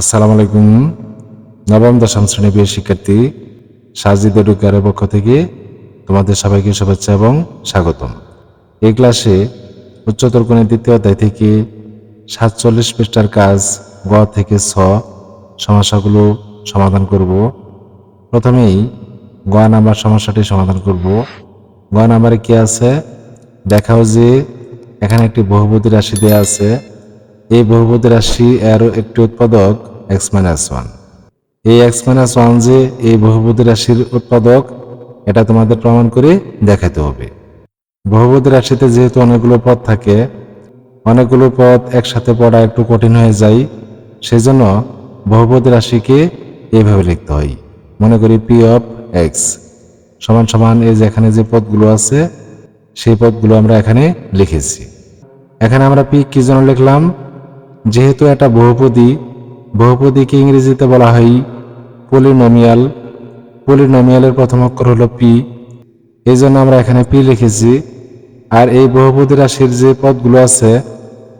আসসালামু আলাইকুম। নবম, দশম শ্রেণি বিয়ের শিক্ষার্থী সাজিদ এডুকারের পক্ষ থেকে তোমাদের সবাইকে শুভেচ্ছা এবং স্বাগতম। এই ক্লাসে উচ্চতর কোণের দ্বিতীয় অধ্যায় থেকে সাতচল্লিশ পৃষ্ঠার কাজ গ থেকে ছ সমস্যাগুলো সমাধান করব। প্রথমেই গ নাম্বার সমস্যাটি সমাধান করব। গ নাম্বারে কি আছে? দেখাও যে এখানে একটি বহুপদী রাশি দেওয়া আছে। এই বহুপদী রাশি এর একটি উৎপাদক এক্স মাইনাস ওয়ান এই এক্স মাইনাস ওয়ান যে এই বহুপদী রাশির উৎপাদক, এটা তোমাদের প্রমাণ করে দেখাতে হবে। বহুপদী রাশিতে যেহেতু অনেকগুলো পদ থাকে, অনেকগুলো পদ একসাথে পড়া একটু কঠিন হয়ে যায়, সেজন্য বহুপদী রাশিকে এইভাবে লিখতে হয়। মনে করি পি অফ এক্স সমান সমান এই যে এখানে যে পদগুলো আছে, সেই পদগুলো আমরা এখানে লিখেছি। এখানে আমরা পি কি জন্য লিখলাম? যেহেতু এটা বহুপদী, বহুপদীকে ইংরেজিতে বলা হয় পলিনোমিয়াল। পলিনোমিয়ালের প্রথম অক্ষর হলো পি। এই জন্য আমরা এখানে পি লিখেছি। আর এই বহুপদী রাশির যে পদগুলো আছে,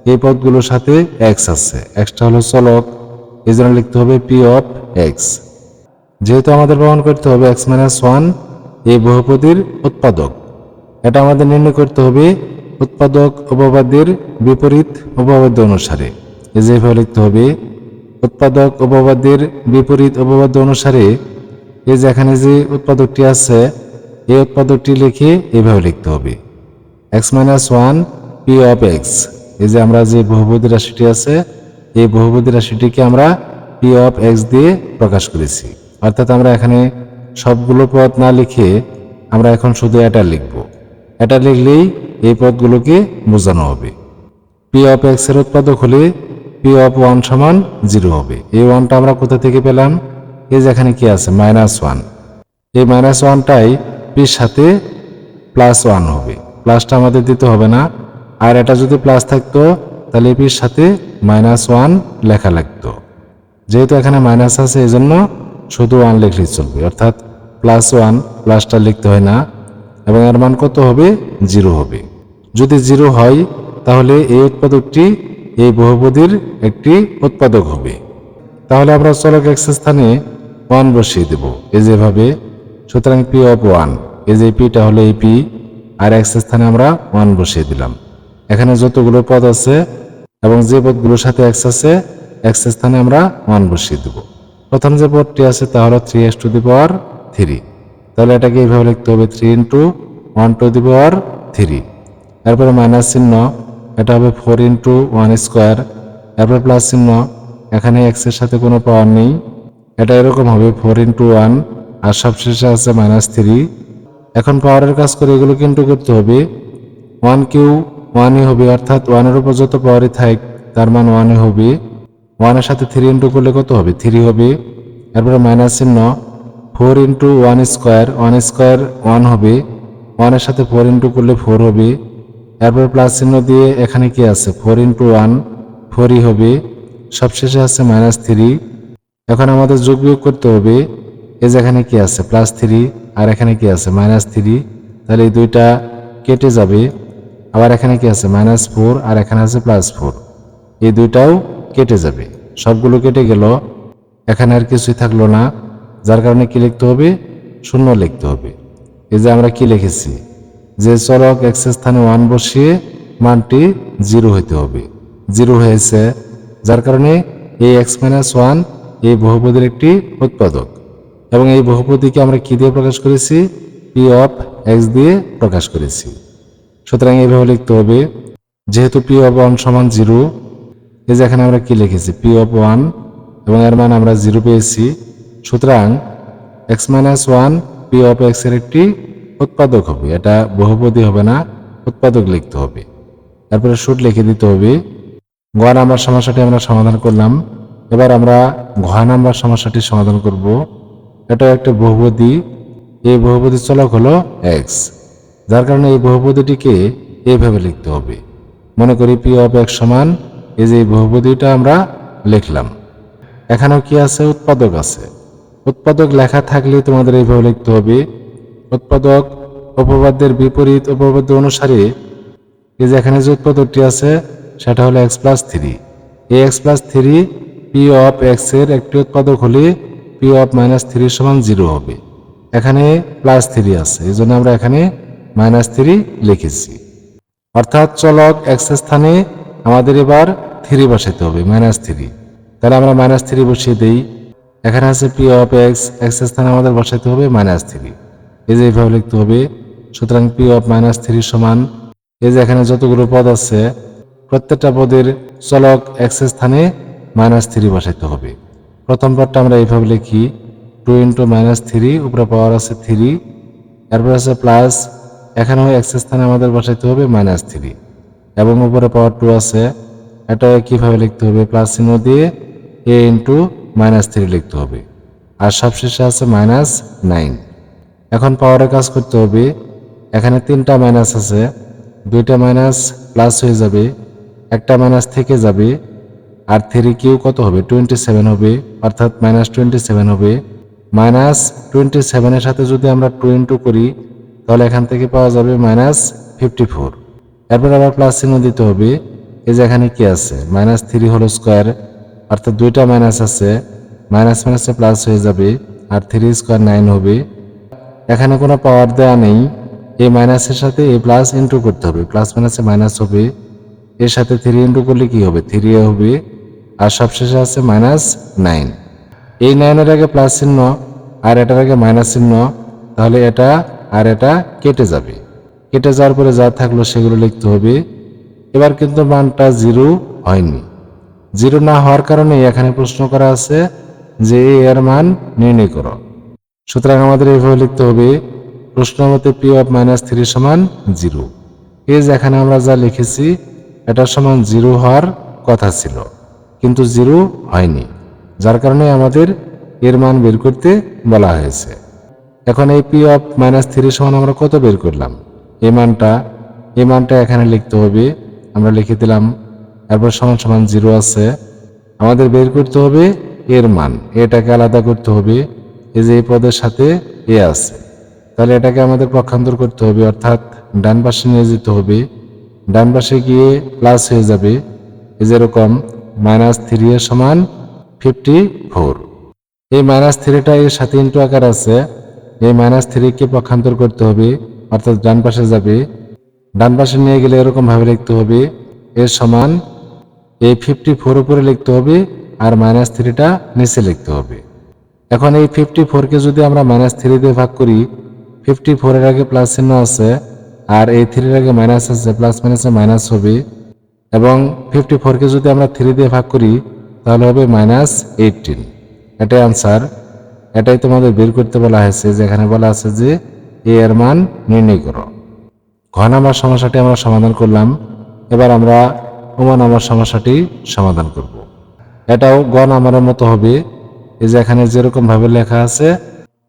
এই পদগুলোর সাথে এক্স আছে। এক্সটা হলো চলক। এই জন্য লিখতে হবে পি অফ এক্স যেহেতু আমাদের প্রমাণ করতে হবে এক্স মাইনাস ওয়ান এই বহুপদীর উৎপাদক। এটা আমাদের নির্ণয় করতে হবে উৎপাদক উপবাদ্যের বিপরীত উপবাদ্য অনুসারে। যেভাবে লিখতে হবে, উৎপাদক উপবাদ্যের বিপরীত উপবাদ্য অনুসারে এই যে এখানে যে উৎপাদকটি আছে এই উৎপাদকটি লিখে এইভাবে লিখতে হবে। X minus one p of x এই যে আমরা যে বহুপদী রাশিটি আছে, এই বহুপদী রাশিটিকে আমরা পি অফ এক্স দিয়ে প্রকাশ করেছি। অর্থাৎ আমরা এখানে সবগুলো পদ না লিখে আমরা এখন শুধু এটা লিখব। এটা লিখলেই এই পদগুলোকে বোঝানো হবে। পি অফ এক্সের উৎপাদক হলে পি অফ ওয়ান সমান জিরো হবে। এই ওয়ানটা আমরা কোথা থেকে পেলাম? এই যেখানে কি আছে? মাইনাস ওয়ান এই মাইনাস ওয়ানটাই পির সাথে প্লাস ওয়ান হবে। প্লাসটা আমাদের দিতে হবে না। আর এটা যদি প্লাস থাকতো, তাহলে পির সাথে মাইনাস ওয়ান লেখা লাগতো। যেহেতু এখানে মাইনাস আছে এই জন্য শুধু ওয়ান লিখলেই চলবে। অর্থাৎ প্লাস ওয়ান প্লাসটা লিখতে হয় না। এবং এর মান কত হবে? জিরো হবে। যদি জিরো হয়, তাহলে এই উৎপাদকটি এই বহুপদীর একটি উৎপাদক হবে। তাহলে আমরা চলক এক্স স্থানে ওয়ান বসিয়ে দেব। এই যেভাবে সুতরাং পি অফ ওয়ান এই যে পিটা হলো এই পি আর এক্স স্থানে আমরা ওয়ান বসিয়ে দিলাম। এখানে যতগুলো পদ আছে এবং যে পদগুলোর সাথে এক্স আছে এক্স স্থানে আমরা ওয়ান বসিয়ে দেব। প্রথম যে পদটি আছে তা হলো three x to the power three তাহলে এটাকে এইভাবে লিখতে হবে three into one to the power three তারপরে মাইনাস চিহ্ন এটা হবে ফোর ইন্টু ওয়ান স্কোয়ার এরপর প্লাস চিহ্ন, এখানে এক্সের সাথে কোনো পাওয়ার নেই। এটা এরকম হবে ফোর ইন্টু ওয়ান আর সবশেষে আছে মাইনাস থ্রি এখন পাওয়ারের কাজ করে এগুলো কিন্তু করতে হবে। ওয়ান কিউ ওয়ানই হবে, অর্থাৎ ওয়ানের উপর যত পাওয়ারই থাক, তার মান ওয়ানই হবে। ওয়ানের সাথে থ্রি ইন্টু করলে কত হবে? থ্রি হবে। এরপরে মাইনাস চিহ্ন four into one square one square one হবে। ওয়ানের সাথে ফোর ইন্টু করলে ফোর হবে। এরপর প্লাস চিহ্ন দিয়ে এখানে কি আছে? ফোর ইন্টু ওয়ান ফোরই হবে, সবশেষে আছে মাইনাস থ্রি এখন আমাদের যোগ বিয়োগ করতে হবে, এই যে এখানে কি আছে? প্লাস থ্রি আর এখানে কি আছে? মাইনাস থ্রি তাহলে এই দুইটা কেটে যাবে। আবার এখানে কি আছে? মাইনাস ফোর আর এখানে আছে প্লাস ফোর এই দুইটাও কেটে যাবে। সবগুলো কেটে গেল। এখানে আর কিছুই থাকল না। যার কারণে কি লিখতে হবে? শূন্য লিখতে হবে। এই যে আমরা কি লিখেছি? যে চলক এক্স স্থানে ওয়ান বসিয়ে মানটি জিরো হইতে হবে। জিরো হয়েছে যার কারণে এই এক্স মাইনাস ওয়ান এই বহুপদীর একটি উৎপাদক। এবং এই বহুপদীকে আমরা কি দিয়ে প্রকাশ করেছি? পি অফ এক্স দিয়ে প্রকাশ করেছি। সুতরাং এইভাবে লিখতে হবে, যেহেতু পি অফ ওয়ান সমান জিরো, এই যে এখানে আমরা কি লিখেছি? পি অফ ওয়ান, এবং এর মান আমরা জিরো পেয়েছি। সুতরাং x minus one p of এক্সের একটি উৎপাদক হবে, এটা বহুপদী হবে না, উৎপাদক লিখতে হবে। তারপরে শুট লিখে দিতে হবে। গ নাম্বার সমস্যাটি আমরা সমাধান করলাম। এবার আমরা ঘ নাম্বার সমস্যাটি সমাধান করব। এটা একটা বহুপদী। এই বহুপদী চলক হলো এক্স যার কারণে এই বহুপদীটিকে এইভাবে লিখতে হবে। মনে করি পি অফ এক্স সমান, এই যে বহুপদীটা আমরা লিখলাম। এখানেও কি আছে? উৎপাদক আছে। উৎপাদক লেখা থাকলে তোমাদের এইভাবে লিখতে হবে। উৎপাদক উপপাদ্যের বিপরীত উপপাদ্য অনুসারে এই যে এখানে যে উৎপাদকটি আছে, সেটা হলো এক্স প্লাস থ্রি এই X plus three P of এক্সের একটি উৎপাদক হলে পি অফ মাইনাস থ্রি সমান জিরো হবে। এখানে প্লাস থ্রি আছে, এই জন্য আমরা এখানে মাইনাস থ্রি লিখেছি। অর্থাৎ চলক এক্স স্থানে আমাদের এবার থ্রি বসাতে হবে মাইনাস থ্রি তাহলে আমরা মাইনাস থ্রি বসিয়ে দিই। এখানে আছে পি অফ এক্স এক্স স্থানে আমাদের বসাতে হবে মাইনাস থ্রি এই যে এইভাবে লিখতে হবে। সুতরাং পি অফ মাইনাস থ্রি সমান। এই যে এখানে যতগুলো পদ আছে, প্রত্যেকটা পদের চলক এক্স স্থানে মাইনাস থ্রি বসাইতে হবে। প্রথম পদটা আমরা এইভাবে লিখি। টু ইন্টু মাইনাস থ্রি উপরে পাওয়ার আছে থ্রি এরপর আছে প্লাস এখানেও এক্স স্থানে আমাদের বসাইতে হবে মাইনাস থ্রি এবং উপরে পাওয়ার টু আছে। এটা কীভাবে লিখতে হবে? প্লাস চিহ্ন দিয়ে এ ইন্টু মাইনাস থ্রি লিখতে হবে। আর সবশেষে আছে মাইনাস নাইন এখন পাওয়ারে কাজ করতে হবে। এখানে তিনটা মাইনাস আছে। দুইটা মাইনাস প্লাস হয়ে যাবে। একটা মাইনাস থেকে যাবে। আর থ্রি কিউ কত হবে? টোয়েন্টি সেভেন হবে। অর্থাৎ মাইনাস টোয়েন্টি সেভেন হবে। মাইনাস টোয়েন্টি সেভেনের সাথে যদি আমরা টু ইন্টু করি, তাহলে এখান থেকে পাওয়া যাবে মাইনাস ফিফটি ফোর এরপর আবার প্লাস চিহ্ন দিতে হবে। এই যে এখানে কি আছে? মাইনাস থ্রি হলো স্কোয়ার অর্থাৎ দুইটা মাইনাস আছে। মাইনাস মাইনাসে প্লাস হয়ে যাবে। আর থ্রি স্কোয়ার নাইন হবে। এখানে কোনো পাওয়ার দেওয়া নেই। এই মাইনাসের সাথে এই প্লাস ইন্টু করতে হবে। প্লাস মাইনাসে মাইনাস হবে। এর সাথে থ্রি ইন্টু করলে কি হবে? থ্রি হবে। আর সবশেষে আছে মাইনাস নাইন এই নাইনের আগে প্লাস চিহ্ন, আর এটার আগে মাইনাস চিহ্ন, তাহলে এটা আর এটা কেটে যাবে। কেটে যাওয়ার পরে যা থাকল সেগুলো লিখতে হবে। এবার কিন্তু মানটা জিরো হয়নি। জিরো না হওয়ার কারণে এখানে প্রশ্ন করা আছে যে এ এর মান নির্ণয় করো। সুতরাং আমাদের এইভাবে লিখতে হবে প্রশ্ন মতে পি অফ মাইনাস থ্রি সমান জিরো এই যে এখানে আমরা যা লিখেছি, এটা সমান জিরো হওয়ার কথা ছিল, কিন্তু জিরো হয়নি, যার কারণে আমাদের এর মান বের করতে বলা হয়েছে। এখন এই পি অফ মাইনাস থ্রি সমান আমরা কত বের করলাম? এই মানটা এই মানটা এখানে লিখতে হবে, আমরা লিখে দিলাম, এরপর সমান সমান জিরো আছে। আমাদের বের করতে হবে এর মান, এটাকে আলাদা করতে হবে এই যে এই পদের সাথে এ আছে। তাহলে এটাকে আমাদের পক্ষান্তর করতে হবে, অর্থাৎ ডান পাশে নিয়ে যেতে হবে। ডান পাশে গিয়ে প্লাস হয়ে যাবে, এই যেরকম মাইনাস থ্রি এর সমান ফিফটি ফোর এই মাইনাস থ্রিটা এর সাথে ইন্টু আকার আছে। এই মাইনাস থ্রিকে পক্ষান্তর করতে হবে, অর্থাৎ ডান পাশে যাবে। ডান পাশে নিয়ে গেলে এরকম ভাবে লিখতে হবে, এর সমান এই ফিফটি ফোর উপরে লিখতে হবে আর মাইনাস থ্রিটা নিচে লিখতে হবে। এখন এই ফিফটি ফোরকে যদি আমরা মাইনাস থ্রি দিয়ে ভাগ করি ফিফটি ফোরের আগে প্লাস চিহ্ন আছে, আর এই থ্রির আগে মাইনাস আছে প্লাস মাইনাসে মাইনাস হবে, এবং ফিফটি ফোরকে যদি আমরা থ্রি দিয়ে ভাগ করি, তাহলে হবে মাইনাস এইটিন এটাই আনসার এটাই তোমাদের বের করতে বলা হয়েছে, যেখানে বলা আছে যে এ এর মান নির্ণয় করো। ঘ নাম্বার সমস্যাটি আমরা সমাধান করলাম। এবার আমরা উম নাম্বার সমস্যাটি সমাধান করব। এটাও গ নাম্বারের মতো হবে। এই যে এখানে যেরকম ভাবে লেখা আছে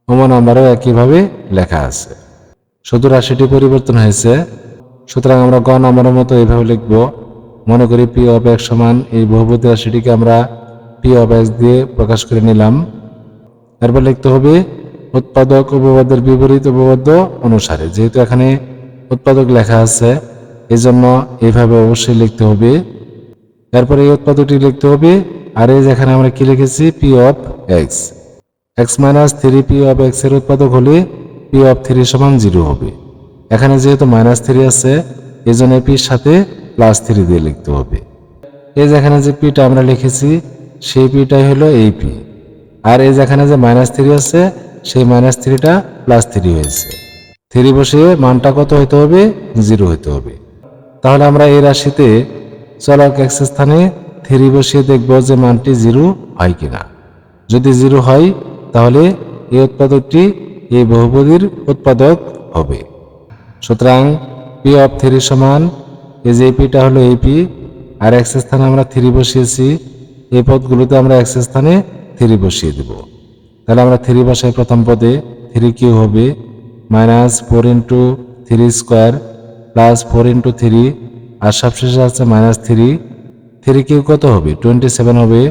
উম নাম্বারও একইভাবে লেখা আছে। শুধু রাশিটি পরিবর্তন হয়েছে। সুতরাং আমরা গ নাম্বারের মতো এইভাবে লিখব। মনে করি পি অফ এক্স সমান এই বহুপতি রাশিটিকে আমরা পি অফ এক্স দিয়ে প্রকাশ করে নিলাম। এরপর লিখতে হবে, উৎপাদক উপপাদ্যের বিপরীত উপপাদ্য অনুসারে। যেহেতু এখানে উৎপাদক লেখা আছে এই জন্য এইভাবে অবশ্যই লিখতে হবে। এরপরে এই উৎপাদকটি লিখতে হবে। আর এই যেখানে আমরা কি লিখেছি? P of x x minus three p of এক্সের উৎপাদক হলে পি অফ থ্রি সমান জিরো হবে। এখানে যেহেতু মাইনাস থ্রি আছে এই জন্য পির সাথে প্লাস থ্রি দিয়ে লিখতে হবে। এই যেখানে যে পিটা আমরা লিখেছি, সেই পিটাই হলো এই পি আর এই যেখানে যে মাইনাস থ্রি আছে, সেই মাইনাস থ্রিটা প্লাস থ্রি হয়েছে। থ্রি বসিয়ে মানটা কত হইতে হবে? জিরো হইতে হবে। তাহলে আমরা এই রাশিতে চলক এক্স স্থানে থ্রি বসিয়ে দেখব যে মানটি জিরো হয় কিনা। যদি জিরো হয়, তাহলে এই উৎপাদকটি এই বহুপদীর উৎপাদক হবে। সুতরাং পি অফ থ্রি সমান, এই যে পিটা হলো এই পি আর এক্স স্থানে আমরা থ্রি বসিয়েছি, এই পদগুলোতে আমরা এক্স স্থানে থ্রি বসিয়ে দেব। তাহলে আমরা থ্রি বসাই প্রথম পদে থ্রি কিউ হবে? Minus four into three square plus four into three আর সবশেষে আছে মাইনাস থ্রি থ্রি কিউ কত হবে? টোয়েন্টি সেভেন হবে।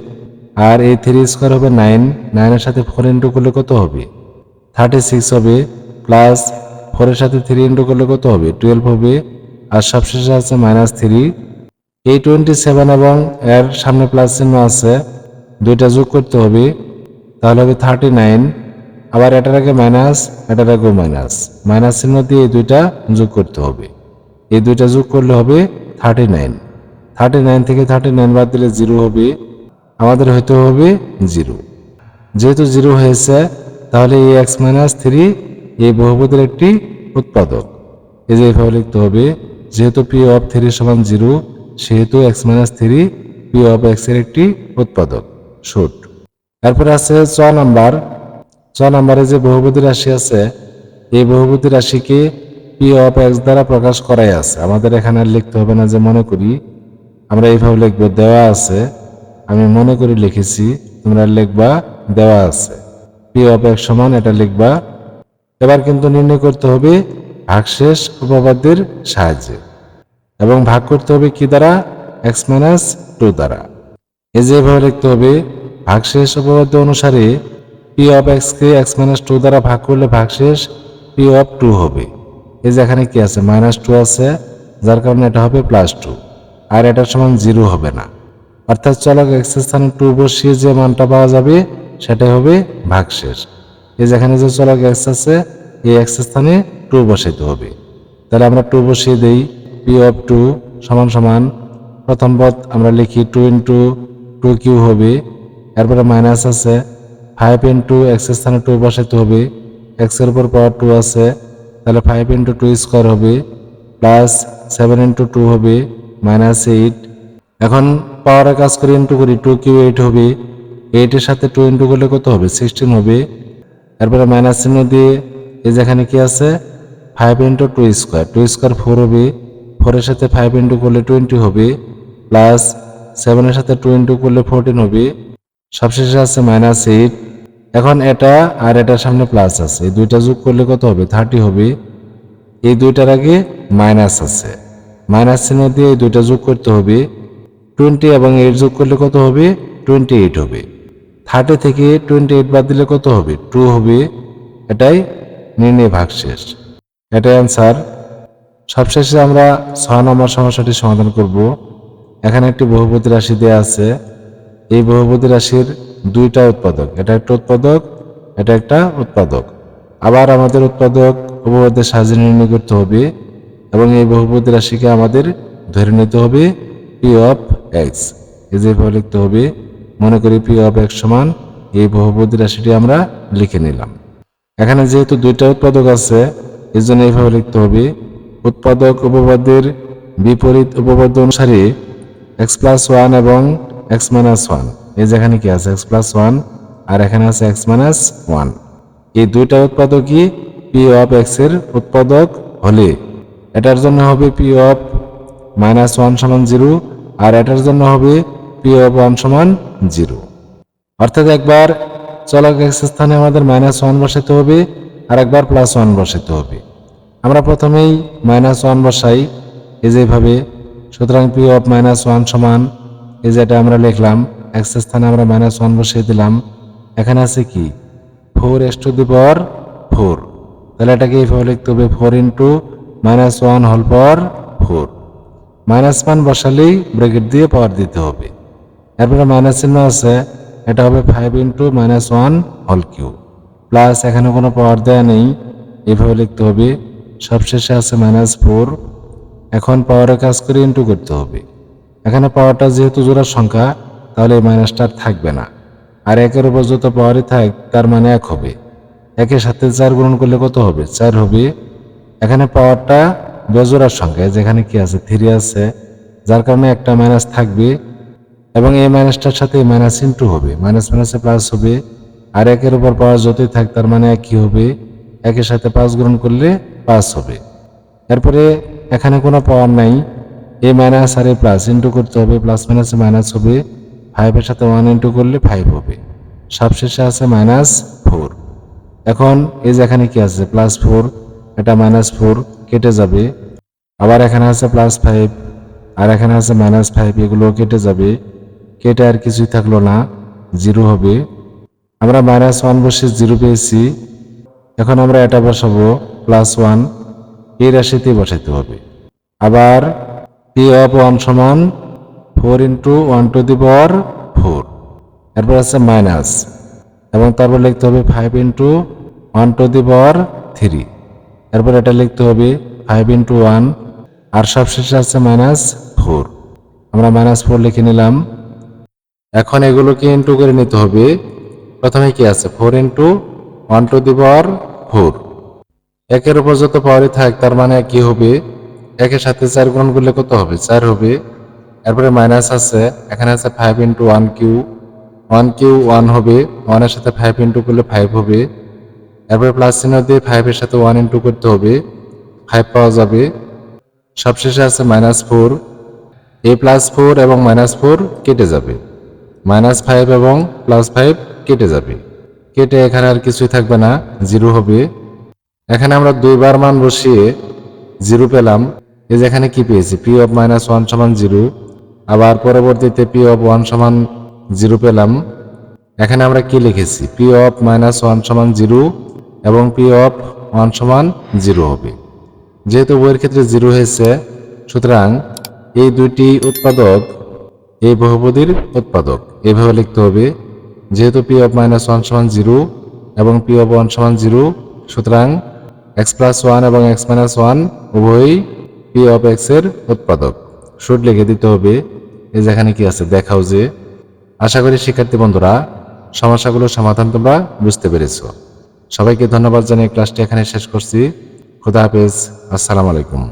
আর এই থ্রি স্কোয়ার হবে নাইন নাইনের সাথে ফোর ইন্টু করলে কত হবে? থার্টি সিক্স হবে প্লাস ফোরের সাথে থ্রি ইন্টু করলে কত হবে? টুয়েলভ হবে, আর সবশেষে আছে মাইনাস থ্রি এই টোয়েন্টি সেভেন এবং এর সামনে প্লাস চিহ্ন আছে, দুইটা যোগ করতে হবে, তাহলে হবে থার্টি নাইন আবার এটার আগে মাইনাস এটার আগেও মাইনাস মাইনাস চিহ্ন দিয়ে এই দুইটা যোগ করতে হবে। এই দুইটা যোগ করলে হবে থার্টি নাইন থার্টি নাইন থেকে থার্টি নাইন বাদ দিলে জিরো হবে। আমাদের হইতে হবে জিরো। যেহেতু জিরো হয়েছে, তাহলে এই এক্স মাইনাস থ্রি এই বহুপদের একটি উৎপাদক। এই যে এভাবে লিখতে হবে, যেহেতু পি অফ থ্রি সমান জিরো, সেহেতু x minus three p of এক্সের একটি উৎপাদক। শুট। এরপরে আছে ছ নাম্বার। ছ নাম্বারে যে বহুপদী রাশি আছে, এই বহুপদী রাশিকে পি অফ এক্স দ্বারা প্রকাশ করাই আছে। আমাদের এখানে লিখতে হবে না যে মনে করি। আমরা এইভাবে লিখব, দেওয়া আছে। আমি মনে করি লিখেছি, তোমরা লিখবা, দেওয়া আছে। পি অফ এক্স সমান এটা লিখবা। এবার কিন্তু নির্ণয় করতে হবে ভাগশেষ উপপাদ্যের সাহায্যে। এবং ভাগ করতে হবে কি দ্বারা? এক্স মাইনাস টু দ্বারা। এই যে এভাবে লিখতে হবে, ভাগশেষ উপপাদ্য অনুসারে পি অফ এক্স কে এক্স মাইনাস টু দ্বারা ভাগ করলে ভাগশেষ পি অফ টু হবে। এই যে এখানে কি আছে? মাইনাস টু আছে, যার কারণে এটা হবে প্লাস টু আর এটার সমান জিরো হবে না। অর্থাৎ চলক এক্স স্থানে টু বসিয়ে যে মানটা পাওয়া যাবে, সেটাই হবে ভাগশেষ। এই যেখানে যে চলক এক্স আছে, এই এক্স স্থানে টু বসাইতে হবে। তাহলে আমরা টু বসিয়ে দেই, পি অফ টু সমান সমান। প্রথম পদ আমরা লিখি টু ইন্টু টু কিউ হবে। এরপরে মাইনাস আছে, ফাইভ ইন্টু এক্স স্থানে টু বসাইতে হবে। এক্সের উপর পাওয়ার টু আছে, তাহলে ফাইভ ইন্টু টু স্কোয়ার হবে, প্লাস সেভেন ইন্টু টু হবে, মাইনাস এইট। এখন পাওয়ারে কাজ করি ইন্টু করি টু কিউ এইট হবে এইটের সাথে টু ইন্টু করলে কত হবে? সিক্সটিন হবে। এরপরে মাইনাস চিহ্ন দিয়ে এই যেখানে কি আছে? Five into two square two square four হবে। ফোরের সাথে ফাইভ ইন্টু করলে টোয়েন্টি হবে। প্লাস সেভেনের সাথে টু ইন্টু করলে ফোরটিন হবে। সবশেষে আছে মাইনাস এইট এখন এটা আর এটার সামনে প্লাস আছে। এই দুইটা যোগ করলে কত হবে? থার্টি হবে। এই দুইটার আগে মাইনাস আছে। মাইনাস চিহ্ন দিয়ে এই দুইটা যোগ করতে হবে। টোয়েন্টি এবং এইট যোগ করলে কত হবে? টোয়েন্টি এইট হবে। থার্টি থেকে টোয়েন্টি এইট বাদ দিলে কত হবে? টু হবে। এটাই নির্ণয় ভাগশেষ। এটাই অ্যান্সার সবশেষে আমরা ছয় নম্বর সমস্যাটি সমাধান করব। এখানে একটি বহুপতি রাশি দেওয়া আছে। এই বহুপতি রাশির দুইটা উৎপাদক। এটা একটা উৎপাদক, এটা একটা উৎপাদক। আবার আমাদের উৎপাদক উপপাদ্যের সাহায্যে নির্ণয় করতে হবে এবং এই বহুপতি রাশিকে আমাদের ধরে নিতে হবে পি অফ এক্স এই যেভাবে লিখতে হবে, মনে করি পি অফ এক্স সমান এই বহুপতি রাশিটি আমরা লিখে নিলাম। এখানে যেহেতু দুইটা উৎপাদক আছে এই জন্য এইভাবে লিখতে হবে, উৎপাদক উপপাদ্যের বিপরীত উপপাদ্য অনুসারে এক্স প্লাস ওয়ান এবং এক্স মাইনাস ওয়ান এই যেখানে কি আছে? এক্স প্লাস ওয়ান আর এখানে আছে এক্স মাইনাস ওয়ান এই দুইটা উৎপাদকই পি অফ এক্সের উৎপাদক হলে, এটার জন্য হবে পি অফ মাইনাস ওয়ান সমান জিরো আর এটার জন্য হবে পি অফ ওয়ান সমান জিরো। অর্থাৎ একবার চলক এক্স স্থানে আমাদের মাইনাস ওয়ান বসাতে হবে, আর একবার প্লাস ওয়ান বসাতে হবে। আমরা প্রথমেই মাইনাস ওয়ান বসাই এই যেভাবে সুতরাং পি অফ মাইনাস ওয়ান সমান এই যেটা আমরা লিখলাম এক্স স্থানে আমরা মাইনাস ওয়ান বসিয়ে দিলাম। এখানে আছে কি? Four S to the power four তাহলে এটাকে এইভাবে লিখতে হবে ফোর ইন্টু মাইনাস ওয়ান হল পাওয়ার ফোর মাইনাস ওয়ান বসালেই ব্রেকেট দিয়ে পাওয়ার দিতে হবে। এরপরে মাইনাস চিহ্ন আছে, এটা হবে ফাইভ ইন্টু মাইনাস ওয়ান হল কিউ প্লাস এখানে কোনো পাওয়ার দেয়া নেই এভাবে লিখতে হবে, সবশেষে আছে মাইনাস ফোর এখন পাওয়ারের কাজ করে ইন্টু করতে হবে। এখানে পাওয়ারটা যেহেতু জোড়ার সংখ্যা, তাহলে এই মাইনাসটা থাকবে না। আর একের উপর যত পাওয়ারই থাক, তার মানে এক হবে। একের সাথে চার গুণন করলে কত হবে? চার হবে। এখানে পাওয়ারটা বেজোড়ার সংখ্যা যেখানে কি আছে, থ্রি আছে, যার কারণে একটা মাইনাস থাকবে এবং এই মাইনাসটার সাথে মাইনাস ইন্টু হবে। মাইনাস মাইনাসে প্লাস হবে, আর একের উপর পাওয়ার যতই থাক, তার মানে একই হবে। একের সাথে পাঁচ গ্রহণ করলে পাঁচ হবে। এরপরে এখানে কোনো পাওয়ার নাই। এই মাইনাস আর এই প্লাস ইন্টু করতে হবে। প্লাস মাইনাসে মাইনাস হবে। ফাইভের সাথে ওয়ান ইন্টু করলে ফাইভ হবে। সবশেষে আছে মাইনাস ফোর এখন এই যে এখানে কি আছে প্লাস ফোর এটা মাইনাস ফোর কেটে যাবে। আবার এখানে আছে প্লাস ফাইভ আর এখানে আছে মাইনাস ফাইভ এগুলো কেটে যাবে। কেটে আর কিছুই থাকল না জিরো হবে। আমরা মাইনাস ওয়ান বসে জিরো পেয়েছি। এখন আমরা এটা বসাবো প্লাস ওয়ান এই রাশিতেই বসাইতে হবে। আবার পি অফ ওয়ান সমান four into one to the power four এরপর আছে মাইনাস এবং তারপর লিখতে হবে five into one to the power three এরপর এটা লিখতে হবে ফাইভ ইন্টু ওয়ান আর সবশেষে আছে মাইনাস ফোর আমরা মাইনাস ফোর লিখে নিলাম। এখন এগুলোকে ইন্টু করে নিতে হবে। প্রথমে কি আছে? Four into one to the power four একের উপর যত পাওয়ারই থাক, তার মানে কি হবে? একের সাথে চার গুণ করলে কত হবে? চার হবে। এরপরে মাইনাস আছে। এখানে আছে five into one Q one Q one হবে। ওয়ানের সাথে ফাইভ ইন্টু করলে ফাইভ হবে। এরপরে প্লাস চিহ্ন দিয়ে ফাইভের সাথে ওয়ান ইন্টু করতে হবে। ফাইভ পাওয়া যাবে। সবশেষে আছে মাইনাস ফোর এ প্লাস ফোর এবং মাইনাস ফোর কেটে যাবে। মাইনাস ফাইভ এবং প্লাস ফাইভ কেটে যাবে। কেটে এখানে আর কিছুই থাকবে না জিরো হবে। এখানে আমরা দুইবার মান বসিয়ে জিরো পেলাম। এই যে এখানে কি পেয়েছি? পি অফ মাইনাস ওয়ান সমান জিরো আবার পরবর্তীতে পি অফ ওয়ান সমান জিরো পেলাম। এখানে আমরা কি লিখেছি? পি অফ মাইনাস ওয়ান সমান জিরো এবং পি অফ ওয়ান সমান জিরো হবে। যেহেতু বইয়ের ক্ষেত্রে জিরো হয়েছে, সুতরাং এই দুইটি উৎপাদক, এই বহুপদীর উৎপাদক, এভাবে লিখতে হবে। যেহেতু পি অফ মাইনাস ওয়ান সমান জিরো এবং পি অফ ওয়ান সমান জিরো সুতরাং এক্স প্লাস ওয়ান এবং এক্স মাইনাস ওয়ান উভয়ই পি অফ এক্সের উৎপাদক। শুড লিখে দিতে হবে, এই যেখানে কি আছে দেখাও যে। আশা করি শিক্ষার্থী বন্ধুরা, সমস্যাগুলোর সমাধান তোমরা বুঝতে পেরেছ। সবাইকে ধন্যবাদ জানিয়ে ক্লাসটি এখানে শেষ করছি। খুদা হাফেজ। আসসালামু আলাইকুম।